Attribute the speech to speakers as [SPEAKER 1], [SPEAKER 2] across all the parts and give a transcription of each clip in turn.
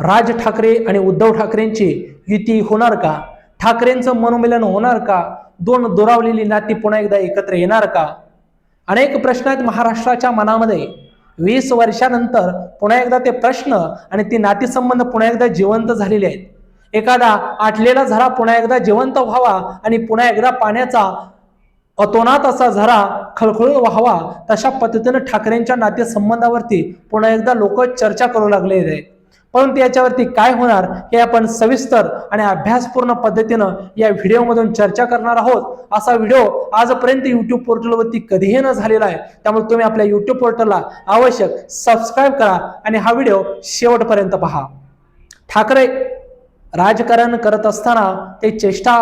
[SPEAKER 1] राज ठाकरे आणि उद्धव ठाकरेंची युती होणार का? ठाकरेंचं मनोमिलन होणार का? दोन दुरावलेली नाती पुन्हा एकदा एकत्र येणार का? अनेक प्रश्न आहेत महाराष्ट्राच्या मनामध्ये. वीस वर्षानंतर पुन्हा एकदा ते प्रश्न आणि ती नातीसंबंध पुन्हा एकदा जिवंत झालेले आहेत. एखादा आटलेला झरा पुन्हा एकदा जिवंत व्हावा आणि पुन्हा एकदा पाण्याचा अतोनात असा झरा खळखळून व्हावा तशा पद्धतीनं ठाकरेंच्या नातेसंबंधावरती पुन्हा एकदा लोक चर्चा करू लागले आहेत. परंतु याच्यावरती काय होणार हे आपण सविस्तर आणि अभ्यासपूर्ण पद्धतीनं या व्हिडिओमधून चर्चा करणार आहोत. असा व्हिडिओ आजपर्यंत युट्यूब पोर्टलवरती कधीही न झालेला आहे. त्यामुळे तुम्ही आपल्या युट्यूब पोर्टलला आवश्यक सबस्क्राईब करा आणि हा व्हिडिओ शेवटपर्यंत पहा. ठाकरे राजकारण करत असताना ते चेष्टा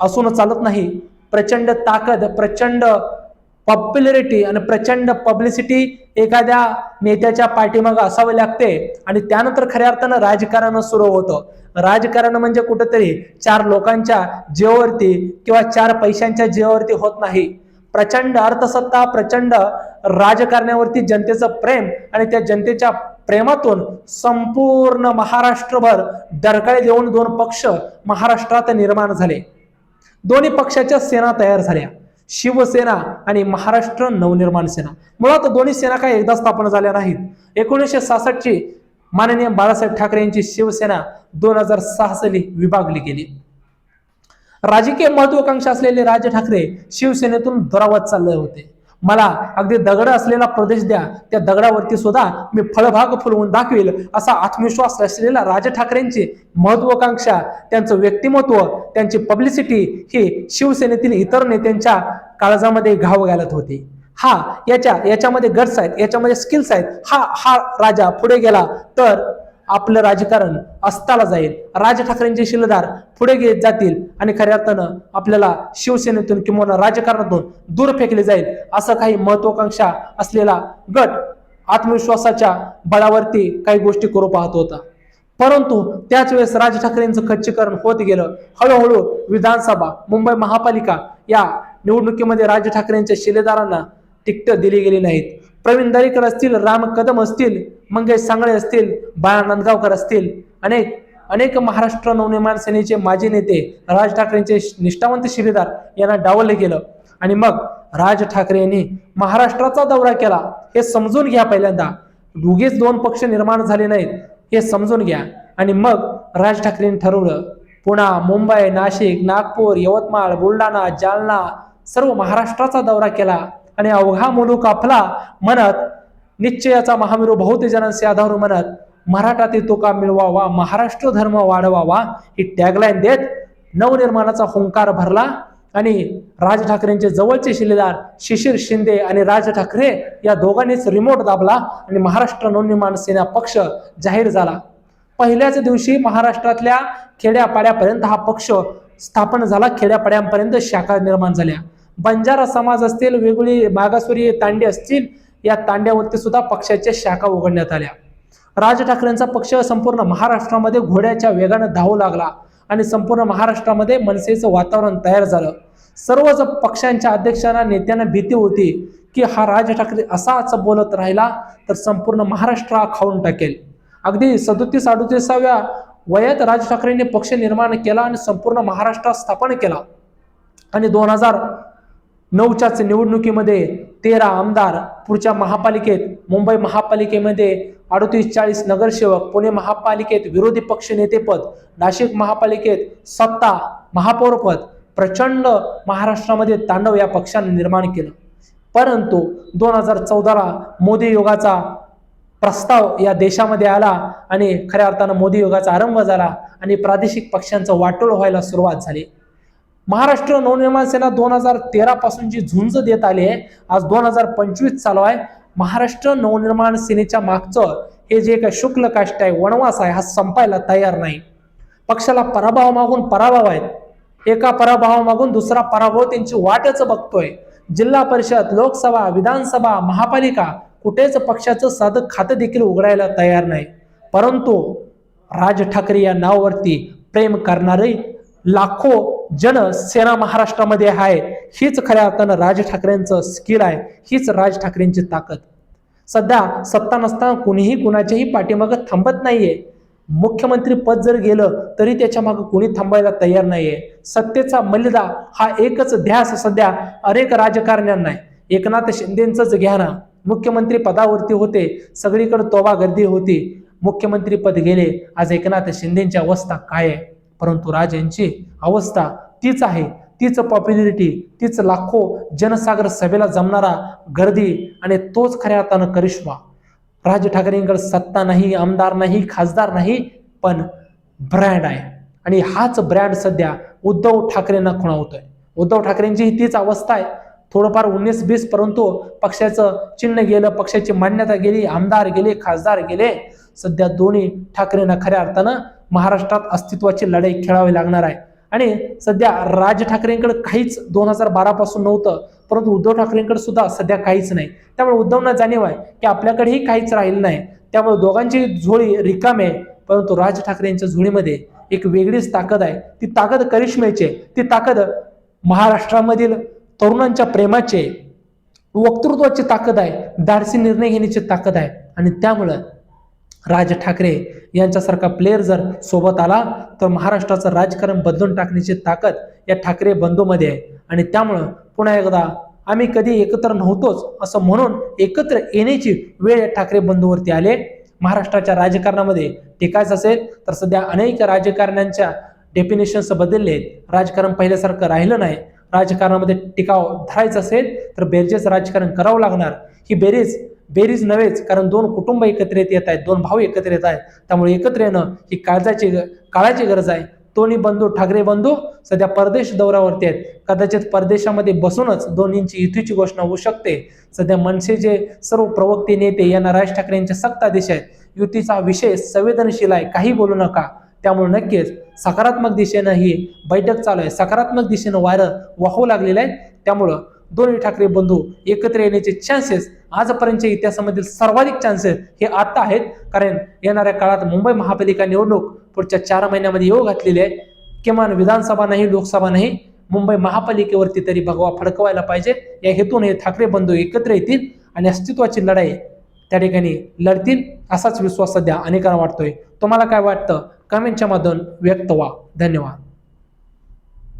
[SPEAKER 1] असून चालत नाही. प्रचंड ताकद प्रचंड पॉप्युलरिटी आणि प्रचंड पब्लिसिटी एखाद्या नेत्याच्या पाठीमागं असावे लागते. आणि त्यानंतर खऱ्या अर्थानं राजकारण सुरू होतं. राजकारण म्हणजे कुठेतरी चार लोकांच्या जीवावरती किंवा चार पैशांच्या जीवावरती होत नाही. प्रचंड अर्थसत्ता प्रचंड राजकारण्यावरती जनतेचं प्रेम आणि त्या जनतेच्या प्रेमातून संपूर्ण महाराष्ट्रभर दरकाळे देऊन दोन पक्ष महाराष्ट्रात निर्माण झाले. दोन्ही पक्षाच्या सेना तयार झाल्या. शिवसेना आणि महाराष्ट्र नवनिर्माण सेना. मुळात दोन्ही सेना काही एकदा स्थापन झाल्या नाहीत. एकोणीसशे सहासष्टची माननीय बाळासाहेब ठाकरे यांची शिवसेना दोन हजार सहा साली विभागली गेली. राजकीय महत्वाकांक्षा असलेले राज ठाकरे शिवसेनेतून दुरावत चालले होते. मला अगदी दगड असलेला प्रदेश द्या. त्या दगडावरती सुद्धा मी फळभाग फुलवून दाखवेल असा आत्मविश्वास असलेला राज ठाकरेंची महत्वाकांक्षा त्यांचं व्यक्तिमत्व त्यांची पब्लिसिटी ही शिवसेनेतील इतर नेत्यांच्या काळजामध्ये घाव घालत होती. हा याच्या याच्यामध्ये गट्स आहेत याच्यामध्ये स्किल्स आहेत. हा हा राजा पुढे गेला तर आपलं राजकारण अस्ताला जाईल. राज ठाकरेंचे शिलेदार पुढे घेत जातील आणि खऱ्या अर्थानं आपल्याला शिवसेनेतून किंवा राजकारणातून दूर फेकले जाईल असं काही महत्वाकांक्षा असलेला गट आत्मविश्वासाच्या बळावरती काही गोष्टी करू पाहत होता. परंतु त्याच वेळेस राज ठाकरेंचं खच्चीकरण होत गेलं. हळूहळू विधानसभा मुंबई महापालिका या निवडणुकीमध्ये राज ठाकरेंच्या शिलेदारांना तिकट दिली गेली नाहीत. प्रवीण दरेकर असतील राम कदम असतील मंगेश सांगळे असतील बाळा नंदगावकर असतील अनेक अनेक महाराष्ट्र नवनिर्माण सेनेचे माजी नेते राज ठाकरेंचे निष्ठावंत शिलेदार यांना डावललं गेलं. आणि मग राज ठाकरे यांनी महाराष्ट्राचा दौरा केला. हे समजून घ्या पहिल्यांदा. दोघेच दोन पक्ष निर्माण झाले नाहीत. हे समजून घ्या. आणि मग राज ठाकरेंनी ठरवलं पुणा मुंबई नाशिक नागपूर यवतमाळ बुलढाणा जालना सर्व महाराष्ट्राचा दौरा केला. आणि अवघा मुलूक आपला म्हणत निश्चयाचा महामेरू बहुतेजनांचे आधार म्हणत मराठातील तुका मिळवावा महाराष्ट्र धर्म वाढवावा ही टॅगलाईन देत नवनिर्माणाचा हुंकार भरला आणि राज ठाकरेंचे जवळचे शिलेदार शिशिर शिंदे आणि राज ठाकरे या दोघांनीच रिमोट दाबला आणि महाराष्ट्र नवनिर्माण सेना पक्ष जाहीर झाला. पहिल्याच दिवशी महाराष्ट्रातल्या खेड्यापाड्यापर्यंत हा पक्ष स्थापन झाला. खेड्यापाड्यांपर्यंत शाखा निर्माण झाल्या. बंजारा समाज असतील वेगवेगळी मागासवर्गीय तांडे असतील या तांड्यावरती सुद्धा पक्षाच्या शाखा उघडण्यात आल्या. राज ठाकरेंचा पक्ष संपूर्ण महाराष्ट्रामध्ये घोड्याच्या वेगानं धावू लागला आणि संपूर्ण महाराष्ट्रामध्ये मनसेचं वातावरण तयार झालं. सर्वच पक्षांच्या अध्यक्षांना नेत्यांना भीती होती की हा राज ठाकरे असाच बोलत राहिला तर संपूर्ण महाराष्ट्र हा खाऊन टाकेल. अगदी सदोतीस अडोतीसाव्या वयात राज ठाकरेंनी पक्ष निर्माण केला आणि संपूर्ण महाराष्ट्रात स्थापन केला. आणि दोन हजार नऊच्याच निवडणुकीमध्ये तेरा आमदार पुढच्या महापालिकेत मुंबई महापालिकेमध्ये अडतीस चाळीस नगरसेवक पुणे महापालिकेत विरोधी पक्ष नेतेपद नाशिक महापालिकेत सत्ता महापौरपद प्रचंड महाराष्ट्रामध्ये तांडव या पक्षाने निर्माण केलं. परंतु दोन हजार चौदाला मोदी युगाचा प्रस्ताव या देशामध्ये आला आणि खऱ्या अर्थानं मोदी युगाचा आरंभ झाला आणि प्रादेशिक पक्षांचं वाटोळ व्हायला सुरुवात झाली. महाराष्ट्र नवनिर्माण सेना दोन हजार तेरा पासून जी झुंज देत आली आहे आज दोन हजार पंचवीस चालू आहे. महाराष्ट्र नवनिर्माण सेनेच्या मागचं हे जे काय शुक्ल काष्ट आहे वनवास आहे हा संपायला तयार नाही. पक्षाला पराभव मागून पराभव आहेत. एका पराभवामागून दुसरा पराभव त्यांची वाटच बघतोय. जिल्हा परिषद लोकसभा विधानसभा महापालिका कुठेच पक्षाचं साधं खातं देखील उघडायला तयार नाही. परंतु राज ठाकरे या नावावरती प्रेम करणारे लाखो जन सेना महाराष्ट्रामध्ये आहे. हीच खऱ्या अर्थानं राज ठाकरेंचं स्किल आहे. हीच राज ठाकरेंची ताकद. सध्या सत्ता नसताना कुणीही कुणाच्याही पाठीमागं थांबत नाहीये. मुख्यमंत्री पद जर गेलं तरी त्याच्यामागे कोणी थांबायला तयार नाहीये. सत्तेचा मल्लदा हा एकच ध्यास सध्या अनेक राजकारण्यांना आहे. एकनाथ शिंदेच घ्या ना. मुख्यमंत्री पदावरती होते. सगळीकडे तोबा गर्दी होती. मुख्यमंत्री पद गेले. आज एकनाथ शिंदेची अवस्था काय आहे? परंतु राज यांची अवस्था तीच आहे. तीच पॉप्युलरिटी तीच लाखो जनसागर सभेला जमणारा गर्दी आणि तोच खऱ्या अर्थानं करिश्मा. राज ठाकरेंकडे सत्ता नाही आमदार नाही खासदार नाही पण ब्रँड आहे. आणि हाच ब्रँड सध्या उद्धव ठाकरेंना खुणावतोय. उद्धव ठाकरेंची ही तीच अवस्था आहे. थोडंफार उन्नीस बीस परंतु पक्षाचं चिन्ह गेलं पक्षाची मान्यता गेली आमदार गेले खासदार गेले. सध्या दोन्ही ठाकरेंना खऱ्या अर्थानं महाराष्ट्रात अस्तित्वाची लढाई खेळावी लागणार आहे. आणि सध्या राज ठाकरेंकडे काहीच दोन हजार बारा पासून नव्हतं परंतु उद्धव ठाकरेंकडे सुद्धा सध्या काहीच नाही. त्यामुळे उद्धवना जाणीव आहे की आपल्याकडेही काहीच राहिलं नाही. त्यामुळे दोघांची झोळी रिकाम आहे परंतु राज ठाकरेंच्या झोळीमध्ये एक वेगळीच ताकद आहे. ती ताकद करिश्मेची आहे. ती ताकद महाराष्ट्रामधील तरुणांच्या प्रेमाचे वक्तृत्वाची ताकद आहे. धाडसी निर्णय घेण्याची ताकद आहे. आणि त्यामुळं राज ठाकरे यांच्यासारखा प्लेअर जर सोबत आला तर महाराष्ट्राचं राजकारण बदलून टाकण्याची ताकद या ठाकरे बंधूमध्ये आहे. आणि त्यामुळं पुन्हा एकदा आम्ही कधी एकत्र नव्हतोच असं म्हणून एकत्र येण्याची वेळ या ठाकरे बंधूवरती आले महाराष्ट्राच्या राजकारणामध्ये टिकायचं असेल तर सध्या अनेक राजकारण्यांच्या डेफिनेशन्स बदलले आहेत. राजकारण पहिल्यासारखं राहिलं नाही. राजकारणामध्ये टिकाव धरायचं असेल तर बेरजेच राजकारण करावं लागणार. ही बेरीज बेरीज नव्हेच कारण दोन कुटुंब एकत्रित येत आहेत दोन भाऊ एकत्र येत आहेत. त्यामुळे एकत्र येणं ही काळजाची काळाची गरज आहे. दोन्ही बंधू ठाकरे बंधू सध्या परदेश दौऱ्यावरती आहेत. कदाचित परदेशामध्ये बसूनच दोन्हींची युतीची घोषणा होऊ शकते. सध्या मनसेचे सर्व प्रवक्ते नेते यांना राज ठाकरे यांचे सक्त आदेश आहेत. युतीचा विषय संवेदनशील आहे काही बोलू नका. त्यामुळे नक्कीच सकारात्मक दिशेनं ही बैठक चालू आहे. सकारात्मक दिशेनं वारं वाहू लागलेलं आहे. त्यामुळं दोन्ही ठाकरे बंधू एकत्र येण्याचे चान्सेस आजपर्यंतच्या इतिहासामधील सर्वाधिक चान्सेस हे आता आहेत. कारण येणाऱ्या काळात मुंबई महापालिका निवडणूक पुढच्या चार महिन्यामध्ये येऊ घातलेली आहे. किमान विधानसभा नाही लोकसभा नाही मुंबई महापालिकेवरती तरी भगवा फडकवायला पाहिजे. या हेतून हे ठाकरे बंधू एकत्र येतील आणि अस्तित्वाची लढाई त्या ठिकाणी लढतील असाच विश्वास सध्या अनेकांना वाटतोय. तुम्हाला काय वाटतं? कमेंटच्या माध्यम व्यक्त व्हा. धन्यवाद.